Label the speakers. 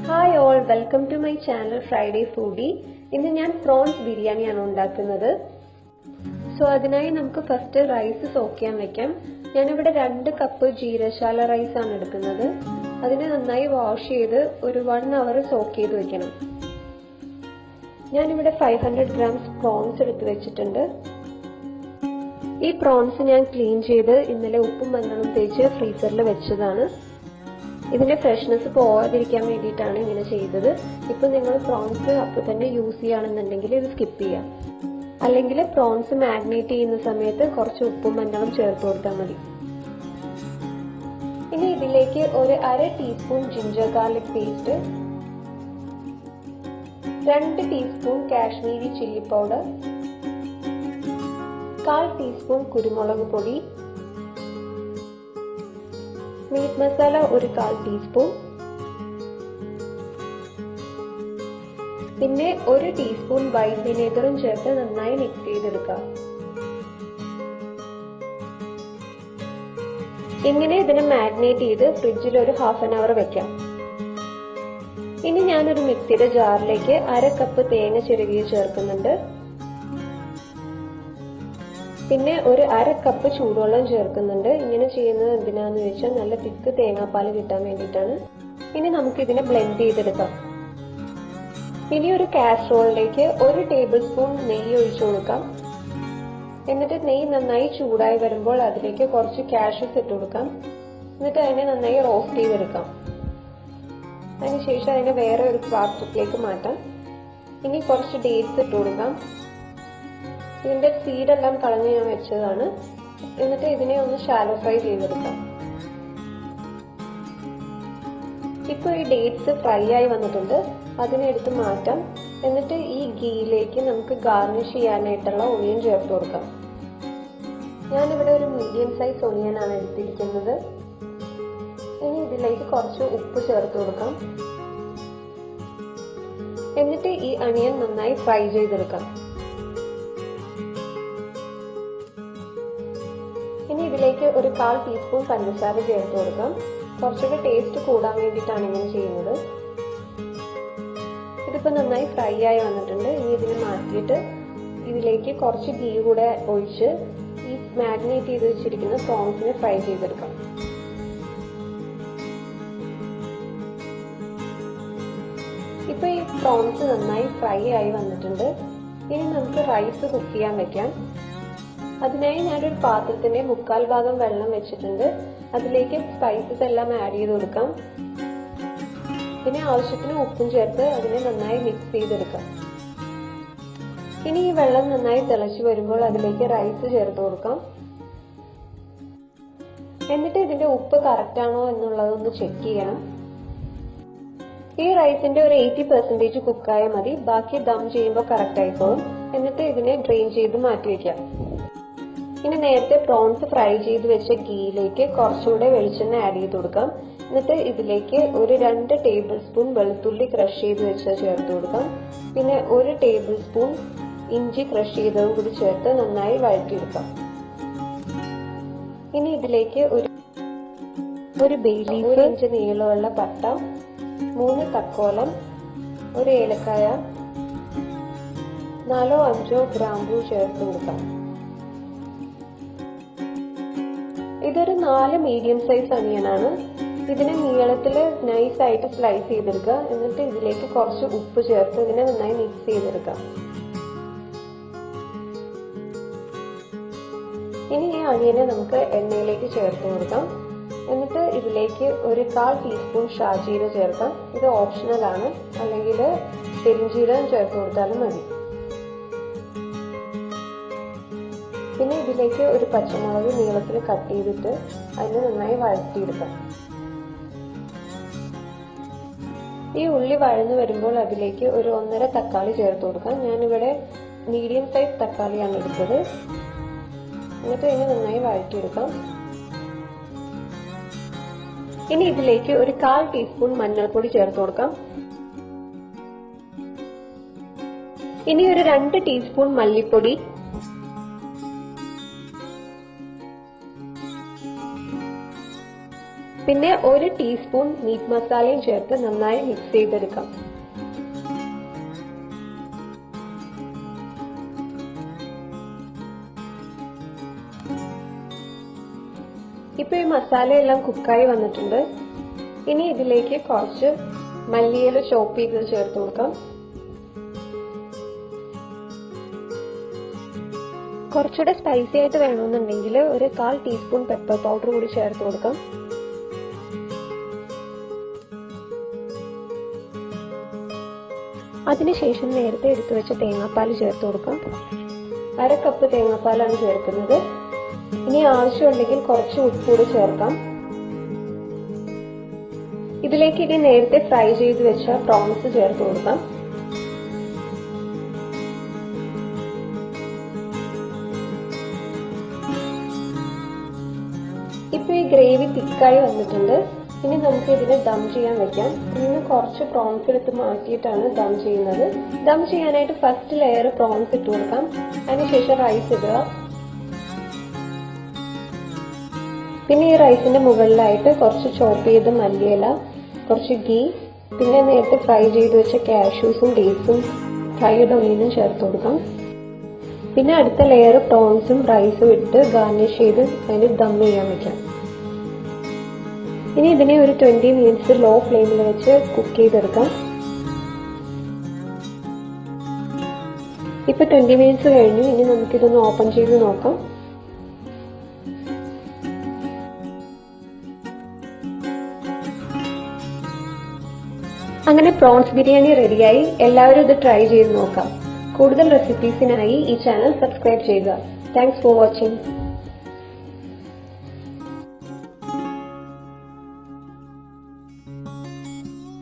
Speaker 1: Hi all welcome to my channel Friday foodie ഇന്ന് ഞാൻ prawns ബിരിയാണിയാണ് ഉണ്ടാക്കുന്നത്. സോ അതിനായി നമുക്ക് ഫസ്റ്റ് റൈസ് സോക്ക് ചെയ്യാൻ വെക്കാം. ഞാനിവിടെ രണ്ട് കപ്പ് ജീരശാല റൈസ് ആണ് എടുക്കുന്നത്. അതിനെ നന്നായി വാഷ് ചെയ്ത് ഒരു വൺ അവർ സോക്ക് ചെയ്ത് വെക്കണം. ഞാനിവിടെ ഫൈവ് ഹൺഡ്രഡ് ഗ്രാംസ് പ്രോൺസ് എടുത്ത് വെച്ചിട്ടുണ്ട്. ഈ പ്രോൺസ് ഞാൻ ക്ലീൻ ചെയ്ത് ഇന്നലെ ഉപ്പും മഞ്ഞളും തേച്ച് ഫ്രീസറിൽ വെച്ചതാണ്. ഇതിന്റെ ഫ്രഷ്നെസ് പോവാതിരിക്കാൻ വേണ്ടിയിട്ടാണ് ഇങ്ങനെ ചെയ്തത്. ഇപ്പം നിങ്ങൾ പ്രോൺസ് അപ്പോൾ തന്നെ യൂസ് ചെയ്യുകയാണെന്നുണ്ടെങ്കിൽ ഇത് സ്കിപ്പ് ചെയ്യാം. അല്ലെങ്കിൽ പ്രോൺസ് മാഗ്നേറ്റ് ചെയ്യുന്ന സമയത്ത് കുറച്ച് ഉപ്പും മഞ്ഞളും ചേർത്ത് കൊടുത്താൽ മതി. ഇനി ഇതിലേക്ക് ഒരു അര ടീസ്പൂൺ ജിഞ്ചർ ഗാർലിക് പേസ്റ്റ് രണ്ട് ടീസ്പൂൺ കാശ്മീരി ചില്ലി പൗഡർ കാൽ ടീസ്പൂൺ കുരുമുളക് പൊടി മീറ്റ് മസാല ഒരു കാൽ ടീസ്പൂൺ. പിന്നെ ഒരു ടീസ്പൂൺ വൈറ്റ് വിനേഗറും ചേർത്ത് നന്നായി മിക്സ് ചെയ്തെടുക്കാം. ഇങ്ങനെ ഇതിനെ മാരിനേറ്റ് ചെയ്ത് ഫ്രിഡ്ജിൽ ഒരു ഹാഫ് ആൻ അവർ വെക്കാം. ഇനി ഞാനൊരു മിക്സിയുടെ ജാറിലേക്ക് അര കപ്പ് തേങ്ങ ചിരകിയ ചേർക്കുന്നുണ്ട്. പിന്നെ ഒരു അര കപ്പ് ചൂടുവെള്ളം ചേർക്കുന്നുണ്ട്. ഇങ്ങനെ ചെയ്യുന്നത് എന്തിനാന്ന് വെച്ചാൽ നല്ല തിക്ക് തേങ്ങാപ്പാൽ കിട്ടാൻ വേണ്ടിയിട്ടാണ്. ഇനി നമുക്ക് ഇതിനെ ബ്ലെൻഡ് ചെയ്തെടുക്കാം. ഇനി ഒരു കാസറോളിലേക്ക് ഒരു ടേബിൾ സ്പൂൺ നെയ്യ് ഒഴിച്ചു കൊടുക്കാം. എന്നിട്ട് നെയ്യ് നന്നായി ചൂടായി വരുമ്പോൾ അതിലേക്ക് കുറച്ച് കാഷ്യൂസ് ഇട്ട് കൊടുക്കാം. എന്നിട്ട് അതിനെ നന്നായി റോസ്റ്റ് ചെയ്തെടുക്കാം. അതിനുശേഷം അതിനെ വേറെ ഒരു പാത്രത്തിലേക്ക് മാറ്റാം. ഇനി കുറച്ച് ഡേറ്റ്സ് ഇട്ട് കൊടുക്കാം. ഇതിന്റെ തീരെല്ലാം കളഞ്ഞ് ഞാൻ വെച്ചതാണ്. എന്നിട്ട് ഇതിനെ ഒന്ന് ഷാലോ ഫ്രൈ ചെയ്തെടുക്കാം. ഇപ്പൊ ഈ ഡേറ്റ്സ് ഫ്രൈ ആയി വന്നിട്ടുണ്ട്. അതിനെ എടുത്ത് മാറ്റാം. എന്നിട്ട് ഈ ഗീയിലേക്ക് നമുക്ക് ഗാർണിഷ് ചെയ്യാനായിട്ടുള്ള ഒണിയൻ ചേർത്ത് കൊടുക്കാം. ഞാനിവിടെ ഒരു മീഡിയം സൈസ് ഒണിയനാണ് എടുത്തിരിക്കുന്നത്. ഇനി ഇതിലേക്ക് കുറച്ച് ഉപ്പ് ചേർത്ത് കൊടുക്കാം. എന്നിട്ട് ഈ അണിയൻ നന്നായി ഫ്രൈ ചെയ്തെടുക്കാം. ഇതിലേക്ക് ഒരു കാൽ ടീസ്പൂൺ പഞ്ചസാര ചേർത്ത് കൊടുക്കാം. കുറച്ചുകൂടെ ടേസ്റ്റ് കൂടാൻ വേണ്ടിയിട്ടാണ് ഇങ്ങനെ ചെയ്യുന്നത്. ഇതിപ്പോൾ നന്നായി ഫ്രൈ ആയി വന്നിട്ടുണ്ട്. ഇനി ഇതിനെ മാറ്റിയിട്ട് ഇതിലേക്ക് കുറച്ച് ഗീ കൂടെ ഒഴിച്ച് ഈ മാരിനേറ്റ് ചെയ്ത് വെച്ചിരിക്കുന്ന പ്രോൺസിനെ ഫ്രൈ ചെയ്തെടുക്കാം. ഇപ്പൊ ഈ പ്രോൺസ് നന്നായി ഫ്രൈ ആയി വന്നിട്ടുണ്ട്. ഇനി നമുക്ക് റൈസ് കുക്ക് ചെയ്യാൻ വെക്കാം. അതിനായി ഞാനൊരു പാത്രത്തിന്റെ മുക്കാൽ ഭാഗം വെള്ളം വെച്ചിട്ടുണ്ട്. അതിലേക്ക് സ്പൈസസ് എല്ലാം ആഡ് ചെയ്ത് കൊടുക്കാം. പിന്നെ ആവശ്യത്തിന് ഉപ്പും ചേർത്ത് അതിനെ നന്നായി മിക്സ് ചെയ്തെടുക്കാം. ഇനി ഈ വെള്ളം നന്നായി തിളച്ചു വരുമ്പോൾ അതിലേക്ക് റൈസ് ചേർത്ത് കൊടുക്കാം. എന്നിട്ട് ഇതിന്റെ ഉപ്പ് കറക്റ്റ് ആണോ എന്നുള്ളതൊന്ന് ചെക്ക് ചെയ്യണം. ഈ റൈസിന്റെ ഒരു എയ്റ്റി പെർസെന്റേജ് കുക്കായാൽ മതി. ബാക്കി ദം ചെയ്യുമ്പോൾ കറക്റ്റ് ആയിക്കോളും. എന്നിട്ട് ഇതിനെ ഡ്രെയിൻ ചെയ്ത് മാറ്റി വെക്കാം. ഇനി നേരത്തെ പ്രോൺസ് ഫ്രൈ ചെയ്ത് വെച്ച ഗീയിലേക്ക് കുറച്ചുകൂടെ വെളിച്ചെണ്ണ ആഡ് ചെയ്ത് കൊടുക്കാം. എന്നിട്ട് ഇതിലേക്ക് ഒരു രണ്ട് ടേബിൾ സ്പൂൺ വെളുത്തുള്ളി ക്രഷ് ചെയ്ത് വെച്ച് ചേർത്ത് കൊടുക്കാം. പിന്നെ ഒരു ടേബിൾ സ്പൂൺ ഇഞ്ചി ക്രഷ് ചെയ്തതും കൂടി ചേർത്ത് നന്നായി വഴറ്റിയെടുക്കാം. ഇനി ഇതിലേക്ക് ഒരു ഒരു ബെയിലീഫ് ഇഞ്ച് നീളമുള്ള പട്ട മൂന്ന് തക്കോലം ഒരു ഏലക്കായ നാലോ അഞ്ചോ ഗ്രാമ്പൂ ചേർത്ത് കൊടുക്കാം. ഇതൊരു നാല് മീഡിയം സൈസ് അണിയനാണ് ഇതിനെ നീളത്തിൽ നൈസ് ആയിട്ട് സ്ലൈസ് ചെയ്തെടുക്കുക. എന്നിട്ട് ഇതിലേക്ക് കുറച്ച് ഉപ്പ് ചേർത്ത് ഇതിനെ നന്നായി മിക്സ് ചെയ്തെടുക്കാം ഇനി ഈ അണിയനെ നമുക്ക് എണ്ണയിലേക്ക് ചേർത്ത് കൊടുക്കാം. എന്നിട്ട് ഇതിലേക്ക് ഒരു കാൽ ടീസ്പൂൺ ഷാജീര ചേർക്കാം. ഇത് ഓപ്ഷണൽ ആണ്. അല്ലെങ്കിൽ പെരിഞ്ചീരം ചേർത്ത് കൊടുത്താലും മതി. പിന്നെ ഇതിലേക്ക് ഒരു പച്ചമുളക് നീളത്തിൽ കട്ട് ചെയ്തിട്ട് അതിനെ നന്നായി വഴറ്റിയെടുക്കാം. ഈ ഉള്ളി വഴന്നു വരുമ്പോൾ അതിലേക്ക് ഒരു ഒന്നര തക്കാളി ചേർത്ത് കൊടുക്കാം. ഞാനിവിടെ മീഡിയം സൈസ് തക്കാളിയാണ് എടുത്തത്. എന്നിട്ട് ഇതിനെ നന്നായി വഴറ്റിയെടുക്കാം. ഇനി ഇതിലേക്ക് ഒരു കാൽ ടീസ്പൂൺ മഞ്ഞൾപ്പൊടി ചേർത്ത് കൊടുക്കാം. ഇനി ഒരു രണ്ട് ടീസ്പൂൺ മല്ലിപ്പൊടി പിന്നെ ഒരു ടീസ്പൂൺ മീറ്റ് മസാലയും ചേർത്ത് നന്നായി മിക്സ് ചെയ്തെടുക്കാം. ഇപ്പൊ ഈ മസാലയെല്ലാം കുക്കായി വന്നിട്ടുണ്ട്. ഇനി ഇതിലേക്ക് കുറച്ച് മല്ലിയില ചോപ്പ് ചെയ്ത് ചേർത്ത് കൊടുക്കാം. കുറച്ചുകൂടെ സ്പൈസി ആയിട്ട് വേണമെന്നുണ്ടെങ്കിൽ ഒരു കാൽ ടീസ്പൂൺ പെപ്പർ പൗഡർ കൂടി ചേർത്ത് കൊടുക്കാം. അതിനുശേഷം നേരത്തെ എടുത്തു വെച്ച തേങ്ങാപ്പാൽ ചേർത്ത് കൊടുക്കാം. അര കപ്പ് തേങ്ങാപ്പാലാണ് ചേർക്കുന്നത്. ഇനി ആവശ്യമുണ്ടെങ്കിൽ കുറച്ച് ഉപ്പൂടെ ചേർക്കാം. ഇതിലേക്ക് ഇനി നേരത്തെ ഫ്രൈ ചെയ്ത് വെച്ച പ്രോൺസ് ചേർത്ത് കൊടുക്കാം. ഇപ്പൊ ഈ ഗ്രേവി തിക്കായി വന്നിട്ടുണ്ട്. ഇനി നമുക്ക് ഇതിനെ ദം ചെയ്യാൻ വെക്കാം. ഇന്ന് കുറച്ച് പ്രോൺസ് എടുത്ത് മാറ്റിയിട്ടാണ് ദം ചെയ്യുന്നത്. ദം ചെയ്യാനായിട്ട് ഫസ്റ്റ് ലെയർ പ്രോൺസ് ഇട്ട് കൊടുക്കാം. അതിനുശേഷം റൈസ് ഇടുക. പിന്നെ ഈ റൈസിന്റെ മുകളിലായിട്ട് കുറച്ച് ചോപ്പ് ചെയ്ത് മല്ലിയില കുറച്ച് ഗീ പിന്നെ നേരത്തെ ഫ്രൈ ചെയ്ത് വെച്ച കാഷ്യൂസും ഡേറ്റ്സും ഫ്രൈഡ് ഒനിയനും ചേർത്ത് കൊടുക്കാം. പിന്നെ അടുത്ത ലെയർ പ്രോൺസും റൈസും ഇട്ട് ഗാർണിഷ് ചെയ്ത് അതിന് ദം ചെയ്യാൻ വെക്കാം. ഇനി ഇതിനെ ഒരു ട്വന്റി മിനിറ്റ്സ് ലോ ഫ്ലെയിമിൽ വെച്ച് കുക്ക് ചെയ്തെടുക്കാം. ഇപ്പൊ ട്വന്റി മിനിറ്റ്സ് കഴിഞ്ഞു. ഇനി നമുക്കിതൊന്ന് ഓപ്പൺ ചെയ്ത് നോക്കാം. അങ്ങനെ പ്രോൺസ് ബിരിയാണി റെഡിയായി എല്ലാവരും ഇത് ട്രൈ ചെയ്ത് നോക്കാം. കൂടുതൽ റെസിപ്പീസിനായി ഈ ചാനൽ സബ്സ്ക്രൈബ് ചെയ്യുക. Thanks for watching